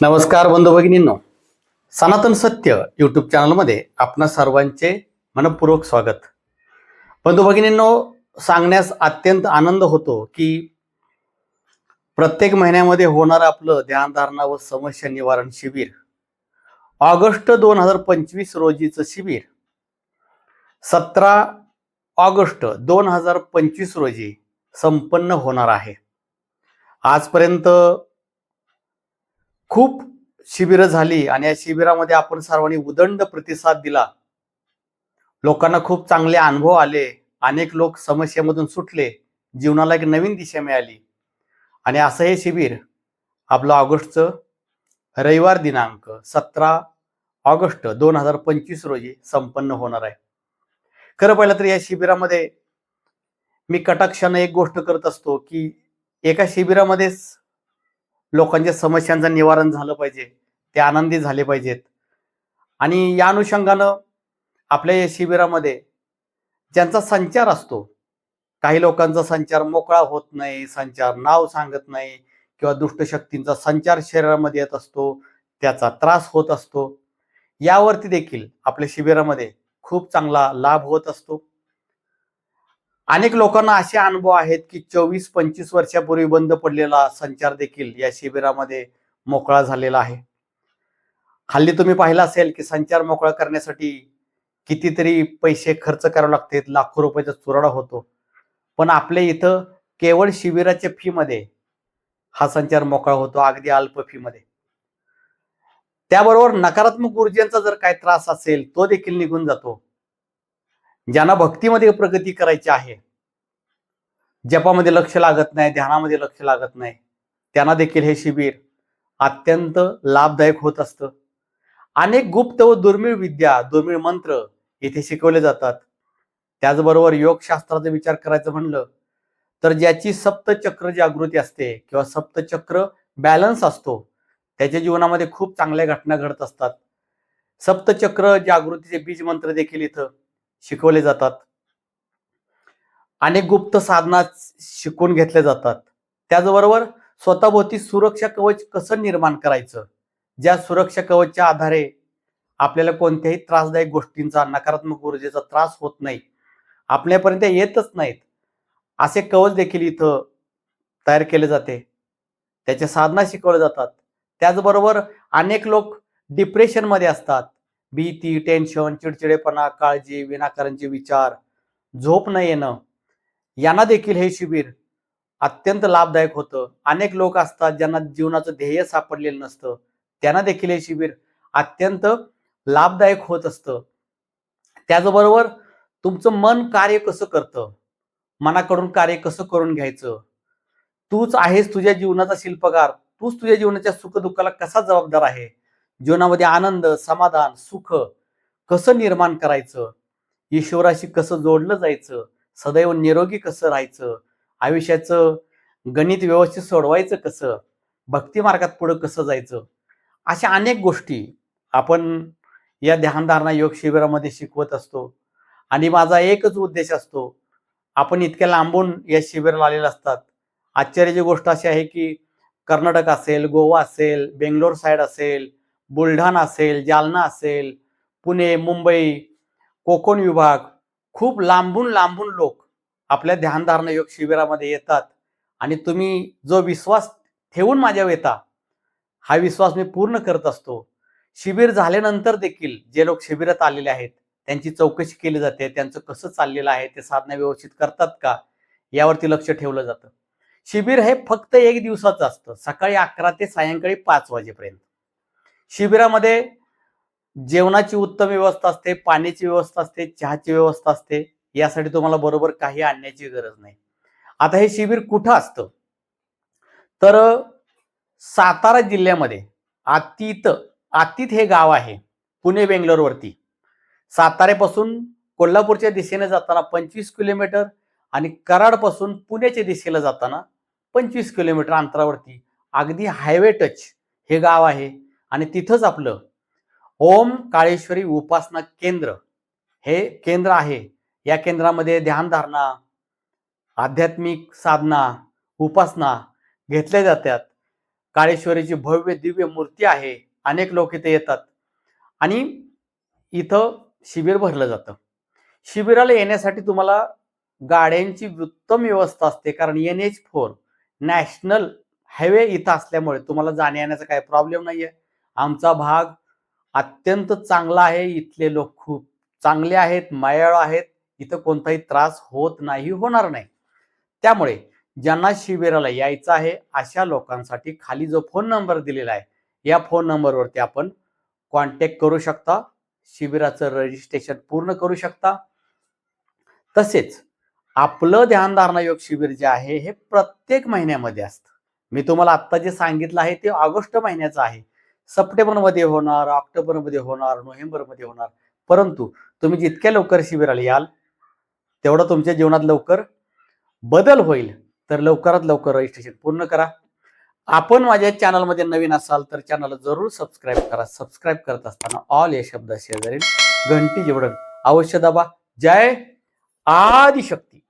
नमस्कार बंधू भगिनींनो. सनातन सत्य यूट्यूब चॅनलमध्ये आपणा सर्वांचे मनपूर्वक स्वागत. बंधू भगिनींनो सांगण्यास अत्यंत आनंद होतो की प्रत्येक महिन्यामध्ये होणारं आपलं ध्यानधारणा व समस्या निवारण शिबिर. ऑगस्ट दोन हजार पंचवीस रोजीचं शिबिर. सतरा ऑगस्ट दोन हजार पंचवीस रोजी संपन्न होणार आहे. आजपर्यंत खूप शिबिरं झाली आणि या शिबिरामध्ये आपण सर्वांनी उदंड प्रतिसाद दिला. लोकांना खूप चांगले अनुभव आले. अनेक लोक समस्येमधून सुटले. जीवनाला एक नवीन दिशा मिळाली. आणि असं हे शिबिर आपलं ऑगस्टचं रविवार दिनांक सतरा ऑगस्ट दोन हजार पंचवीस रोजी संपन्न होणार आहे. खरं पाहिलं तर या शिबिरामध्ये मी कटाक्षानं एक गोष्ट करत असतो की एका शिबिरामध्येच लोकांच्या समस्यांचं निवारण झालं पाहिजे ते आनंदी झाले पाहिजेत. आणि या अनुषंगानं आपल्या या शिबिरामध्ये ज्यांचा संचार असतो काही लोकांचा संचार मोकळा होत नाही संचार नाव सांगत नाही किंवा दुष्टशक्तींचा संचार शरीरामध्ये येत असतो त्याचा त्रास होत असतो. यावरती देखील आपल्या शिबिरामध्ये खूप चांगला लाभ होत असतो. अनेक लोकांना असे अनुभव आहेत की चोवीस पंचवीस वर्षापूर्वी बंद पडलेला संचार देखील या शिबिरामध्ये मोकळा झालेला आहे. हल्ली तुम्ही पाहिलं असेल की संचार मोकळा करण्यासाठी कितीतरी पैसे खर्च करावे लागतात लाखो रुपयाचा चुराडा होतो. पण आपल्या इथं केवळ शिबिराच्या फी मध्ये हा संचार मोकळा होतो अगदी अल्प फी मध्ये त्याबरोबर नकारात्मक ऊर्जेचा जर काय त्रास असेल तो देखील निघून जातो. ज्यांना भक्तीमध्ये प्रगती करायची आहे जपामध्ये लक्ष लागत नाही ध्यानामध्ये लक्ष लागत नाही त्यांना देखील हे शिबिर अत्यंत लाभदायक होत असतं. अनेक गुप्त व दुर्मिळ विद्या दुर्मिळ मंत्र येथे शिकवले जातात. त्याचबरोबर योगशास्त्राचा विचार करायचं म्हणलं तर ज्याची सप्तचक्र जागृती असते किंवा सप्तचक्र बॅलन्स असतो त्याच्या जीवनामध्ये खूप चांगल्या घटना घडत असतात. सप्तचक्र जागृतीचे बीज मंत्र देखील इथं शिकवले जातात. अनेक गुप्त साधना शिकून घेतल्या जातात. त्याचबरोबर स्वतःभोवती सुरक्षा कवच कसं निर्माण करायचं? ज्या सुरक्षा कवचच्या आधारे आपल्याला कोणत्याही त्रासदायक गोष्टींचा नकारात्मक ऊर्जेचा त्रास होत नाही. आपल्यापर्यंत येतच नाहीत. असे कवच देखील इथं तयार केले जाते. त्याच्या साधना शिकवल्या जातात. त्याचबरोबर अनेक लोक डिप्रेशनमध्ये असतात. भीती टेन्शन चिडचिडेपणा काळजी विनाकारणचे विचार झोप न येणं यांना देखील हे शिबिर अत्यंत लाभदायक होतं. अनेक लोक असतात ज्यांना जीवनाचं ध्येय सापडलेलं नसतं. त्यांना देखील हे शिबिर अत्यंत लाभदायक होत असतं. त्याचबरोबर तुमचं मन कार्य कसं करतं? मनाकडून कार्य कसं करून घ्यायचं? तूच आहेस तुझ्या जीवनाचा शिल्पकार. तूच तुझ्या जीवनाच्या सुखदुःखाला कसा जबाबदार आहे? जीवनामध्ये आनंद समाधान सुख कसं निर्माण करायचं? ईश्वराशी कसं जोडलं जायचं? सदैव निरोगी कसं राहायचं? आयुष्याचं गणित व्यवस्थित सोडवायचं कसं? भक्ती मार्गात पुढं कसं जायचं? अशा अनेक गोष्टी आपण या ध्यानधारणा योग शिबिरामध्ये शिकवत असतो. आणि माझा एकच उद्देश असतो आपण इतक्या लांबून या शिबिराला आलेले असतात. आश्चर्याची गोष्ट अशी आहे की कर्नाटक असेल गोवा असेल बेंगलोर साईड असेल बुलढाणा असेल जालना असेल पुणे मुंबई कोकण विभाग खूप लांबून लांबून लोक आपल्या ध्यानधारणा योग शिबिरामध्ये येतात. आणि तुम्ही जो विश्वास ठेवून माझ्यावर येता हा विश्वास मी पूर्ण करत असतो. शिबिर झाल्यानंतर देखील जे लोक शिबिरात आलेले आहेत त्यांची चौकशी केली जाते त्यांचं कसं चाललेलं आहे ते साधना व्यवस्थित करतात का यावरती लक्ष ठेवलं जातं. शिबिर हे फक्त एक दिवसाचं असतं सकाळी अकरा ते सायंकाळी पाच वाजेपर्यंत. शिबिरामध्ये जेवणाची उत्तम व्यवस्था असते पाण्याची व्यवस्था असते चहाची व्यवस्था असते यासाठी तुम्हाला बरोबर काही आणण्याची गरज नाही. आता हे शिबिर कुठं असतं? तर सातारा जिल्ह्यामध्ये आतीत आतीत हे गाव आहे पुणे बेंगलोरवरती. साताऱ्यापासून कोल्हापूरच्या दिशेने जाताना पंचवीस किलोमीटर आणि कराडपासून पुण्याच्या दिशेला जाताना पंचवीस किलोमीटर अंतरावरती. अगदी हायवे टच हे गाव आहे. आणि तिथंच आपलं ओम काळेश्वरी उपासना केंद्र. हे केंद्र आहे. या केंद्रामध्ये ध्यानधारणा आध्यात्मिक साधना उपासना घेतल्या जातात. काळेश्वरीची भव्य दिव्य मूर्ती आहे. अनेक लोक इथे येतात. आणि इथं शिबिर भरलं जातं. शिबिराला येण्यासाठी तुम्हाला गाड्यांची उत्तम व्यवस्था असते. कारण N H four national highway इथं असल्यामुळे तुम्हाला जाण्या येण्याचा काही प्रॉब्लेम नाही आहे आमचा भाग अत्यंत चांगला आहे. इथले लोक खूप चांगले आहेत मायाळ आहेत. इथं कोणताही त्रास होत नाही होणार नाही. त्यामुळे ज्यांना शिबिराला यायचं आहे अशा लोकांसाठी खाली जो फोन नंबर दिलेला आहे या फोन नंबरवरती आपण कॉन्टॅक्ट करू शकता. शिबिराचं रजिस्ट्रेशन पूर्ण करू शकता. तसेच आपलं ध्यानधारणा योग शिबिर जे आहे हे प्रत्येक महिन्यामध्ये असतं. मी तुम्हाला आत्ता जे सांगितलं आहे ते ऑगस्ट महिन्याचं आहे. सप्टेंबरमध्ये होणार ऑक्टोबरमध्ये होणार नोव्हेंबरमध्ये होणार. परंतु तुम्ही जितक्या लवकर शिबिराला याल तेवढं तुमच्या जीवनात लवकर बदल होईल. तर लवकरात लवकर रजिस्ट्रेशन पूर्ण करा. आपण माझ्या चॅनलमध्ये नवीन असाल तर चॅनलला जरूर सबस्क्राईब करा. सबस्क्राईब करत असताना ऑल या शब्द शेजारील घंटी जेवढं अवश्य दाबा. जय आदिशक्ती.